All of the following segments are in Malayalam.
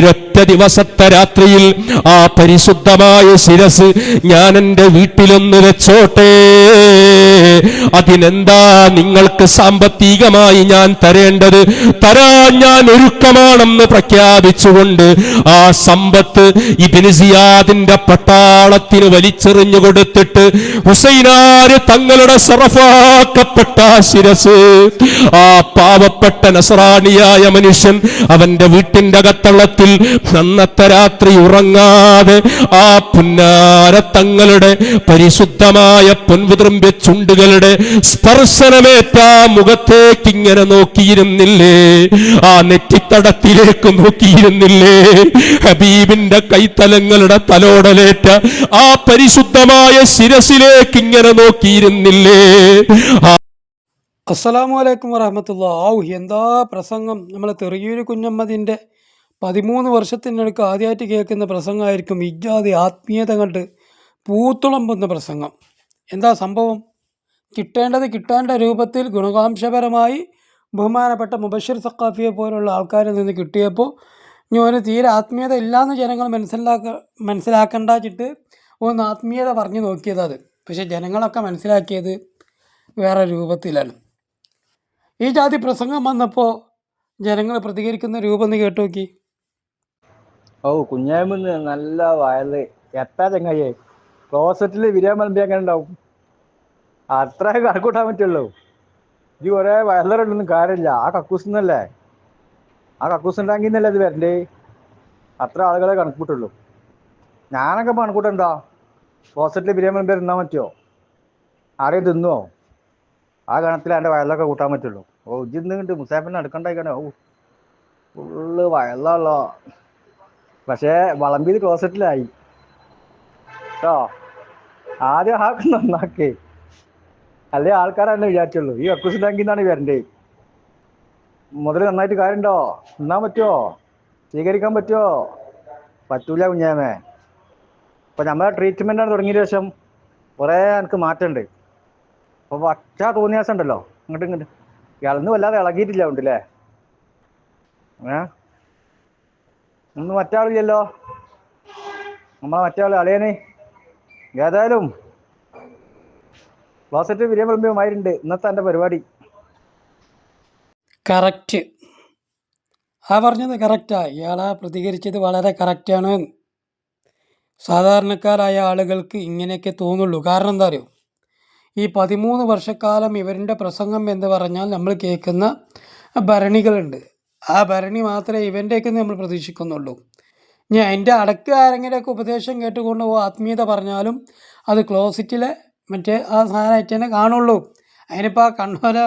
ഒരൊറ്റ ദിവസത്തെ രാത്രിയിൽ ആ പരിശുദ്ധമായ ശിരസ് ഞാൻ എന്റെ വീട്ടിലൊന്ന് വെച്ചോട്ടെ. അതിനെന്താ നിങ്ങൾക്ക് സാമ്പത്തികമായി ഞാൻ തരേണ്ടത്? തരാൻ ഞാൻ ഒരുക്കമാണെന്ന് പ്രഖ്യാപിച്ചുകൊണ്ട് ആ സമ്പത്ത് ഇബിന് സിയാദിന്റെ പട്ടാളത്തിന് വലിച്ചെറിഞ്ഞു കൊടുത്തിട്ട് ഹുസൈനാര് തങ്ങളുടെ സറഫാക്കപ്പെട്ട ശിരസ് ആ പാവപ്പെട്ട നസറാണിയായ മനുഷ്യൻ അവന്റെ വീട്ടിന്റെ അകത്തളത്തിൽ അന്നത്തെ രാത്രി ഉറങ്ങാതെ ആ പുന്നാര തങ്ങളുടെ പരിശുദ്ധമായ പൊൻവിതൃമ്പ്യ ചുണ്ടുകളുടെ സ്പർശനമേറ്റ മുഖത്തേക്ക് ഇങ്ങനെ നോക്കിയിരുന്നില്ലേ? ആ നെറ്റിത്തടത്തിലേക്ക് നോക്കിയിരുന്നില്ലേ? ഹബീബിന്റെ കൈത്തലങ്ങളുടെ തലോടലേറ്റ ആ പരിശുദ്ധമായ ശിരസിലേക്ക് ഇങ്ങനെ നോക്കിയിരുന്നില്ലേ അസ്സലാമു അലൈക്കും വറഹമത്തുള്ള. ഔ എന്താ പ്രസംഗം? നമ്മൾ തെറിയൂര് കുഞ്ഞമ്മതിന്റെ പതിമൂന്ന് വർഷത്തിനടുക്ക് ആദ്യമായിട്ട് കേൾക്കുന്ന പ്രസംഗമായിരിക്കും ഇജാതി ആത്മീയത കണ്ട് പൂത്തുളമ്പുന്ന പ്രസംഗം. എന്താ സംഭവം? കിട്ടേണ്ടത് കിട്ടേണ്ട രൂപത്തിൽ ഗുണകാംശപരമായി ബഹുമാനപ്പെട്ട മുബഷിർ സക്കാഫിയെ പോലുള്ള ആൾക്കാരിൽ നിന്ന് കിട്ടിയപ്പോൾ ഞാൻ തീരെ ആത്മീയത ഇല്ലാന്ന് ജനങ്ങൾ മനസ്സിലാക്ക മനസ്സിലാക്കണ്ടാച്ചിട്ട് ഒന്ന് ആത്മീയത പറഞ്ഞു നോക്കിയത് അത്. പക്ഷേ ജനങ്ങളൊക്കെ മനസ്സിലാക്കിയത് വേറെ രൂപത്തിലാണ്. ഈ ജാതി പ്രസംഗം വന്നപ്പോൾ ജനങ്ങൾ പ്രതികരിക്കുന്ന രൂപം ഒന്ന് കേട്ടു നോക്കി. ഓ കുഞ്ഞാമ്പ് നല്ല വയൽ എത്താ ചങ്ങായി ക്ലോസറ്റിൽ മലമ്പി അങ്ങനെ ഉണ്ടാവും? അത്ര കണക്കൂട്ടാൻ പറ്റുള്ളൂ. ഇത് കുറെ വയലറുണ്ടൊന്നും കാര്യമില്ല. ആ കക്കൂസിന്നല്ലേ ആ കക്കൂസ് അല്ലേ ഇത് വരണ്ടേ? അത്ര ആളുകളെ കണക്കൂട്ടുള്ളൂ. ഞാനൊക്കെ കണക്കൂട്ടണ്ടോ ഹോസ്പിറ്റലിൽ ബിരിയാണി പേര് തിന്നാൻ പറ്റുമോ ആരെയും തിന്നുവോ? ആ കണത്തിൽ എന്റെ വയലൊക്കെ കൂട്ടാൻ പറ്റുള്ളൂ. ഓ ഇജിന്ന് മുസാഫിനെ അടുക്കണ്ടായിക്കണേ. ഓ ഫുള്ള് വയലാണല്ലോ പക്ഷേ വളമ്പിയിൽ ക്ലോസറ്റിലായി കേട്ടോ ആദ്യം ആക്കുന്നു നന്നാക്കേ. അല്ലേ ആൾക്കാരല്ലേ വിചാരിച്ചുള്ളൂ. ഈ അക്കൂസ് ബാങ്കിൽ നിന്നാണ് വരണ്ടേ. മുതൽ നന്നായിട്ട് കാര്യമുണ്ടോ നിന്നാൻ പറ്റുമോ സ്വീകരിക്കാൻ പറ്റുമോ പറ്റൂല കുഞ്ഞാമേ. അപ്പൊ നമ്മളെ ട്രീറ്റ്മെന്റ് ആണ് തുടങ്ങിയ ശേഷം കുറേ എനിക്ക് മാറ്റമുണ്ട് അപ്പൊ പച്ച തോന്നിയാസം ഉണ്ടല്ലോ. ഇങ്ങോട്ട് ഇങ്ങോട്ട്. ഇളന്ന് വല്ലാതെ ഇളകിയിട്ടില്ല ഉണ്ടല്ലേ ഏ? ഒന്ന് മറ്റാളില്ലല്ലോ നമ്മളെ മറ്റാൾ അളിയന്. ഏതായാലും ക്ലോസറ്റ് ബിരിയാണി വിളമ്പിയമായിട്ടുണ്ട്. ഇന്നത്തെ എന്റെ പരിപാടി. കറക്റ്റ്. ആ പറഞ്ഞത് കറക്റ്റാ. ഇയാളെ പ്രതികരിച്ചത് വളരെ കറക്റ്റാണ്. സാധാരണക്കാരായ ആളുകൾക്ക് ഇങ്ങനെയൊക്കെ തോന്നുള്ളൂ. കാരണം എന്താ അറിയോ? ഈ പതിമൂന്ന് വർഷക്കാലം ഇവരുടെ പ്രസംഗം എന്ന് പറഞ്ഞാൽ നമ്മൾ കേൾക്കുന്ന ഭരണികളുണ്ട്. ആ ഭരണി മാത്രമേ ഇവന്റെയൊക്കെ നമ്മൾ പ്രതീക്ഷിക്കുന്നുള്ളൂ. ഞാൻ എന്റെ അടക്ക് ആരെങ്കിലുമൊക്കെ ഉപദേശം കേട്ടുകൊണ്ട് ആത്മീയത പറഞ്ഞാലും അത് ക്ലോസറ്റിലെ മറ്റേ ആ സാധനമായിട്ട് തന്നെ കാണുള്ളൂ. അതിനിപ്പോൾ ആ കണ്ണോല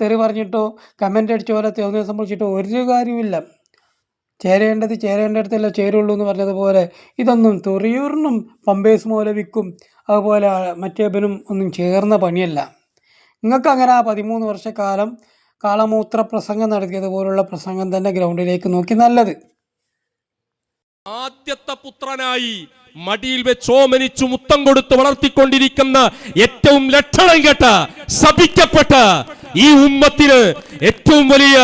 തെറി പറഞ്ഞിട്ടോ കമന്റ് അടിച്ച പോലെ തോന്നിയ സംഭവിച്ചിട്ടോ ഒരു കാര്യമില്ല ചേരേണ്ടത് ചേരേണ്ടടത്തല്ല ചേരുള്ളൂ എന്ന് പറഞ്ഞതുപോലെ ഇതൊന്നും തൊറിയൂറിനും പമ്പേസ് വിൽക്കും. അതുപോലെ മറ്റേബനും ഒന്നും ചേർന്ന പണിയല്ല. നിങ്ങൾക്ക് അങ്ങനെ ആ പതിമൂന്ന് വർഷക്കാലം കാളമൂത്ര പ്രസംഗം നടത്തിയതുപോലുള്ള പ്രസംഗം തന്നെ ഗ്രൗണ്ടിലേക്ക് നോക്കി നല്ലത്. ആദ്യത്തെ പുത്രനായി മടിയിൽ വെച്ച് ഓമനിച്ചു മുത്തം കൊടുത്ത് വളർത്തിക്കൊണ്ടിരിക്കുന്ന ഏറ്റവും ലക്ഷണം കേട്ട ശപിക്കപ്പെട്ട ഈ ഉമ്മത്തിന് ഏറ്റവും വലിയ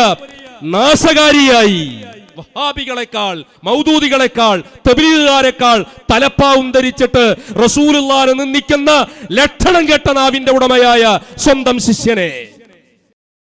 നാശകാരിയായി. വഹാബികളെക്കാൾ മൗദൂദികളെക്കാൾ തബിലീകാരെക്കാൾ തലപ്പാവും ധരിച്ചിട്ട് റസൂലുള്ളാനെ നിന്ദിക്കുന്ന ലക്ഷണം കേട്ട നാവിന്റെ ഉടമയായ സ്വന്തം ശിഷ്യനെ.